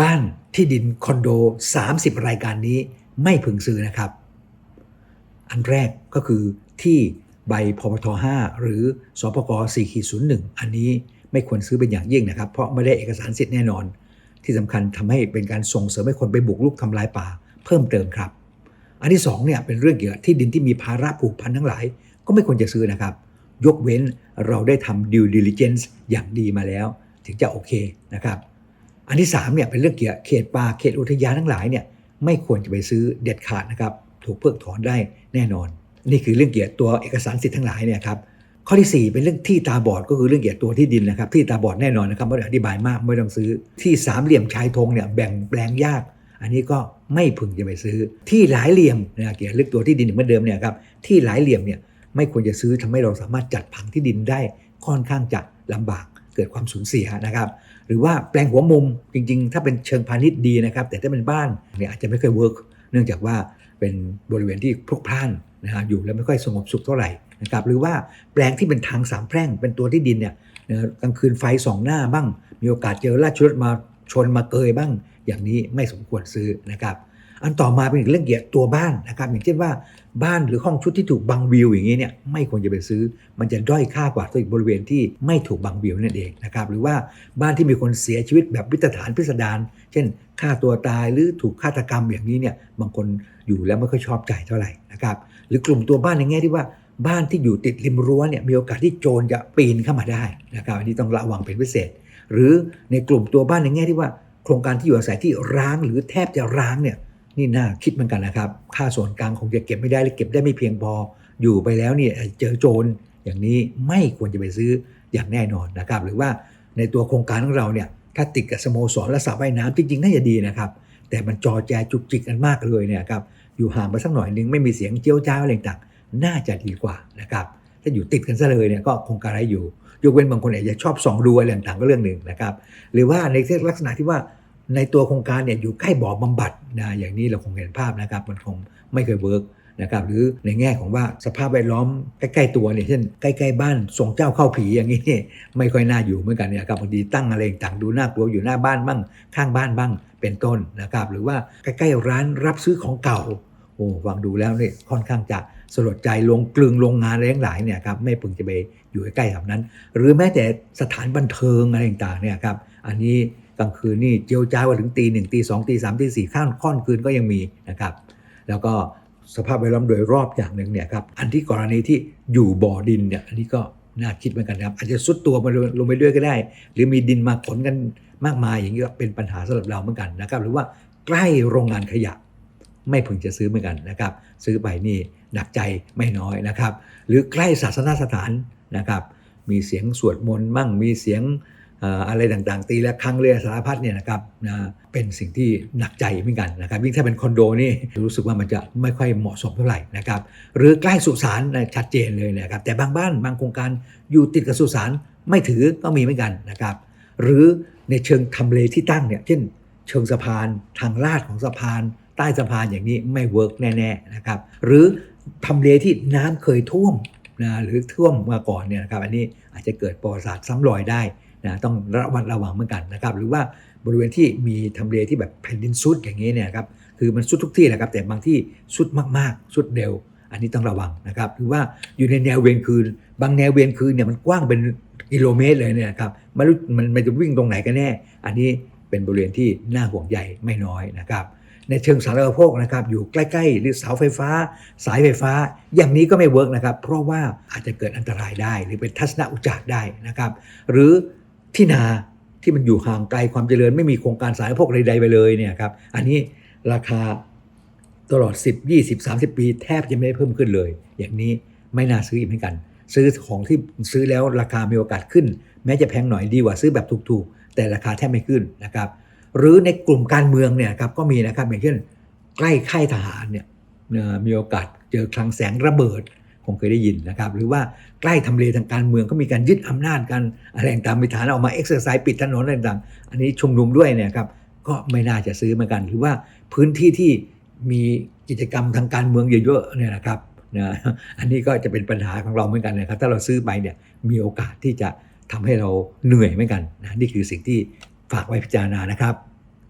บ้านที่ดินคอนโด 30 รายการนี้ไม่พึงซื้อนะครับ อันแรกก็คือที่ใบพพท5หรือสปก401 อันนี้ไม่ควรซื้อเป็นอย่างยิ่งนะครับ เพราะไม่ได้เอกสารสิทธิ์แน่นอน ที่สำคัญทำให้เป็นการส่งเสริมให้คนไปบุกรุกทำลายป่าเพิ่มเติมครับ อันที่สองเนี่ยเป็นเรื่องเกี่ยวกับที่ดินที่มีภาระผูกพันทั้งหลาย ก็ไม่ควรจะซื้อนะครับ ยกเว้นเราได้ทำ due diligence อย่างดีมาแล้ว ถึงจะโอเคนะครับ อันที่3เนี่ยเป็นเรื่องเกี่ยวกับเขตป่าเขตอุทยานทั้งหลายเนี่ยไม่ควรจะไปซื้อเด็ดขาดนะครับถูกเพิกถอนได้แน่นอน นี่คือเรื่องเกี่ยวกับตัวเอกสารสิทธิ์ทั้งหลายเนี่ยครับข้อที่ 4 เป็นเรื่องที่ตาบอดก็คือเรื่องเกี่ยวกับตัวที่ดินนะครับที่ตาบอดแน่นอนนะครับไม่ได้อธิบายมากไม่ต้องซื้อ ที่สามเหลี่ยมชายธงเนี่ยแบ่งแปลงยาก อันนี้ก็ไม่พึงจะไปซื้อ ที่หลายเหลี่ยมนะเกี่ยวกับเรื่องตัวที่ดินเหมือนเดิมเนี่ยครับที่หลายเหลี่ยมเนี่ยไม่ควรจะซื้อทำให้เราสามารถจัดผังที่ดินได้ค่อนข้างจะลำบาก เกิดความสูญเสียนะครับ หรือว่าแปลงหัวมุมจริง ๆ ถ้าเป็นเชิงพาณิชย์ดีนะครับ แต่ถ้าเป็นบ้านเนี่ยอาจจะไม่ค่อยเวิร์กเนื่องจากว่าเป็นบริเวณที่พลุกพล่านนะฮะอยู่แล้วไม่ค่อยสงบสุขเท่าไหร่นะครับหรือว่าแปลงที่เป็นทางสามแพร่งเป็นตัวที่ดินเนี่ยนะกลางคืนไฟสองหน้าบ้าง มีโอกาสเจอราชรถมาชนมาเกยบ้าง อย่างนี้ไม่สมควรซื้อนะครับ อันต่อมาเป็นเรื่องเกี่ยวกับตัวบ้านนะครับอย่างเช่นว่าบ้านหรือห้องชุดที่ถูกบังวิวอย่างนี้เนี่ยไม่ควรจะไปซื้อ มันจะด้อยค่ากว่าตัวอีกบริเวณที่ไม่ถูกบังวิวนั่นเองนะครับหรือว่าบ้านที่มีคนเสียชีวิตแบบวิตฐานพิสดารเช่นฆ่าตัวตายหรือถูกฆาตกรรมอย่างนี้เนี่ยบางคนอยู่แล้วไม่ค่อยชอบใจเท่าไหร่นะครับหรือกลุ่มตัวบ้านในแง่ที่ว่าบ้านที่อยู่ติดริมรั้วเนี่ยมีโอกาสที่โจรจะปีนเข้ามาได้นะครับอันนี้ต้องระวังเป็นพิเศษ หรือในกลุ่มตัวบ้านในแง่ที่ว่า โครงการที่อยู่อาศัยที่ร้างหรือแทบจะร้างเนี่ย นี่น่าคิดเหมือนกันนะครับ ค่าส่วนกลางคงจะเก็บไม่ได้หรือเก็บได้ไม่เพียงพอ อยู่ไปแล้วเนี่ยเจอโจรอย่างนี้ไม่ควรจะไปซื้ออย่างแน่นอนนะครับ หรือว่าในตัวโครงการของเราเนี่ยถ้าติดกับสโมสรและสระว่ายน้ำจริงๆน่าจะดีนะครับ แต่มันจอแจจุกจิกกันมากเลยเนี่ยครับอยู่ห่างไปสักหน่อยนึงไม่มีเสียงเจียวจ้าวอะไรต่างๆน่าจะดีกว่านะครับถ้าอยู่ติดกันซะเลยเนี่ยก็โครงการอะไรอยู่ ยกเว้นบางคนอาจจะชอบส่องดูอะไรต่างๆก็เรื่องหนึ่งนะครับ หรือว่าในลักษณะที่ว่า ในตัวโครงการเนี่ยอยู่ใกล้บ่อบำบัดนะอย่างนี้เราคงเห็นภาพนะครับมันคงไม่เคยเวิร์กนะครับหรือในแง่ของว่าสภาพแวดล้อมใกล้ๆตัวเนี่ยเช่นใกล้ๆบ้านส่งเจ้าเข้าผีอย่างนี้ไม่ค่อยน่าอยู่เหมือนกันเนี่ยครับบางทีตั้งอะไรต่างดูน่ากลัวอยู่หน้าบ้านบ้างข้างบ้านบ้างเป็นต้นนะครับหรือว่าใกล้ๆร้านรับซื้อของเก่าโอ้ฟังดูแล้วเนี่ยค่อนข้างจะสลดใจลงกลึงโรงงานอะไรทั้งหลายเนี่ยครับไม่พึงจะไปอยู่ใกล้ๆแบบนั้น หรือแม้แต่สถานบันเทิงอะไรต่างๆเนี่ยครับอันนี้ กลางคืนนี่เจียวจ้าวถึงตีหนึ่งตีสองตีสามตีสี่ข้ามค่อนคืนก็ยังมีนะครับ แล้วก็สภาพแวดล้อมโดยรอบอย่างหนึ่งเนี่ยครับอันที่กรณีที่อยู่บ่อดินเนี่ยอันนี้ก็น่าคิดเหมือนกันครับอาจจะซุดตัวมาลงไปด้วยก็ได้ หรือมีดินมาขนกันมากมายอย่างนี้ก็เป็นปัญหาสำหรับเราเหมือนกันนะครับ หรือว่าใกล้โรงงานขยะ ไม่พึงจะซื้อเหมือนกันนะครับ ซื้อไปนี่หนักใจไม่น้อยนะครับ หรือใกล้ศาสนาสถานนะครับ มีเสียงสวดมนต์มั่งมีเสียง อะไรต่างๆ ตีและครั้งเรือสารพัดเนี่ยนะครับนะเป็นสิ่งที่หนักใจเหมือนกันนะครับยิ่งถ้าเป็นคอนโดนี่รู้สึกว่ามันจะไม่ค่อยเหมาะสมเท่าไหร่นะครับหรือใกล้สุสานชัดเจนเลยนะครับแต่บางบ้านบางโครงการอยู่ติดกับสุสานไม่ถือก็มีเหมือนกันนะครับหรือในเชิงทำเลที่ตั้งเนี่ยเช่น เชิงสะพานทางลาดของสะพาน ใต้สะพานอย่างนี้ไม่เวิร์กแน่ๆนะครับหรือทำเลที่น้ำเคยท่วมนะหรือท่วมมาก่อนเนี่ยนะครับอันนี้อาจจะเกิดประวัติศาสตร์ซ้ำรอยได้ นะต้องระมัดระวังเหมือนกันนะครับหรือว่าบริเวณที่มีทำเลที่แบบแผ่นดินซุดอย่างนี้เนี่ยครับคือมันซุดทุกที่แหละครับแต่บางที่ซุดมากๆซุดเร็ว อันนี้ต้องระวังนะครับหรือว่าอยู่ในแนวเวียนคืน บางแนวเวียนคืนเนี่ยมันกว้างเป็นกิโลเมตรเลยเนี่ยครับไม่รู้มันมันจะวิ่งตรงไหนกันแน่ อันนี้เป็นบริเวณที่น่าห่วงใยไม่น้อยนะครับในเชิงสาธารณูปโภคนะครับอยู่ใกล้ๆ หรือเสาไฟฟ้า สายไฟฟ้า อย่างนี้ก็ไม่เวิร์กนะครับ เพราะว่าอาจจะเกิดอันตรายได้ หรือเป็นทัศนอุจจาระได้นะครับ หรือ ที่นาที่มันอยู่ห่างไกลความเจริญไม่มีโครงการสายพวกใดๆไปเลยเนี่ยครับอันนี้ราคาตลอด 10 20 30 ปี แทบจะไม่ได้เพิ่มขึ้นเลย อย่างนี้ไม่น่าซื้ออีกเหมือนกัน ซื้อของที่ซื้อแล้วราคามีโอกาสขึ้น แม้จะแพงหน่อยดีกว่าซื้อแบบถูกๆ แต่ราคาแทบไม่ขึ้นนะครับ หรือในกลุ่มการเมืองเนี่ยครับก็มีนะครับอย่างเช่นใกล้ค่ายทหารเนี่ยมีโอกาสเจอคลังแสงระเบิด คงเคยได้ยินนะครับ หรือว่าใกล้ทำเลทางการเมืองก็มีการยึดอำนาจกันอะไรต่างมีฐานออกมาเอ็กซ์ไซส์ปิดถนนอะไรต่างอันนี้ชุมนุมด้วยเนี่ยครับก็ไม่น่าจะซื้อเหมือนกัน หรือว่าพื้นที่ที่มีกิจกรรมทางการเมืองเยอะๆเนี่ยนะครับนะอันนี้ก็จะเป็นปัญหาของเราเหมือนกันนะครับ ถ้าเราซื้อไปเนี่ยมีโอกาสที่จะทำให้เราเหนื่อยเหมือนกันนะนี่คือสิ่งที่ฝากไว้พิจารณานะครับ